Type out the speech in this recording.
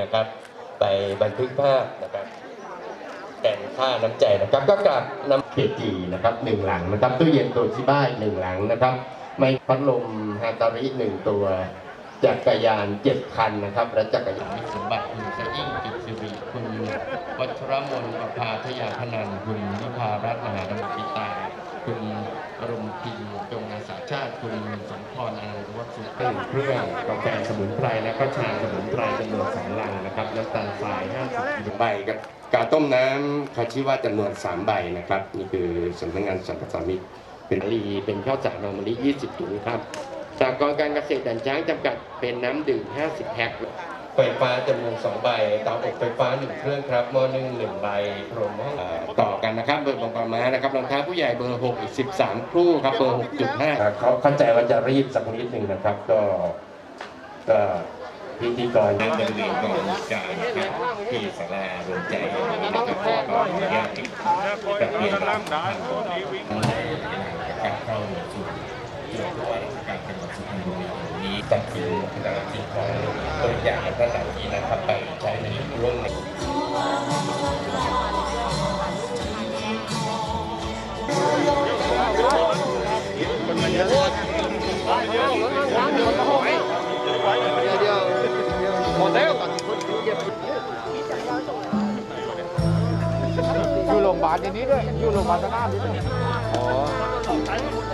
นะครับ ไปบันทึกภาพนะครับแทนค่าน้ำใจนะครับ ก็กลับนำเคจีนะครับหนึ่งหลังนะครับตู้เย็นโตชิบ้าอีกหนึ่งหลังนะครับ ไม่พัดลมฮาตาริหนึ่งตัวจักรยานเจ็ดคันนะครับและจักรยานสมบัติคุณสยิ่งกิจสิริคุณวัชรมนประภาทยาพนันคุณวิภารัตน์มหาดำริตาคุณรมพินจงอาสาึ่งเครื่องกาแฟสมุนไพรและก็ชาสมุนไพรจำนวนสองลังนะครับน้ำตาลทราย50ใบกับกาต้มน้ำคาชิวาจำนวน 3 ใบนะครับ นี่คือสำนักงานสรรพสามิตเป็นลีเป็นข้าวสารหอมมะลิ20ถุงครับสากลการเกษตรด่นช้างจำกัดเป็นน้ำดื่ม 50แพ็ค ไฟฟ้าจำนวน2ใบเตาอบไฟฟ้า 1 เครื่องครับหม้อนึ่ง1ใบพรมห้องเอ่อต่อกันนะครับเบอร์บางปาม้านะครับรองเท้าผู้ใหญ่เบอร์6อีก13 คู่ครับเบอร์6.5เขาเข้าใจว่าจะรีบสักนิดหนึ่งนะครับ ก็ก็พิธีกรบริเวณกองการนะครับที่ศาลารวมใจอย่างนี้นะครับก็ขออนุญาตกับเรียนรับทางบนการเข้าสู่เรื่องว่าราชกา รจังหวัดสุพรรณบุรีแห่งนี้จัดกินตามสิ่งของตัวอย่างท่านเหล่านี้นะครับไปใช้ในร่วมในอยู่โรงพยาบาลอย่นี้ด้วยอยู่โรงพยาบาลสนามนี้ด้วยอ๋อ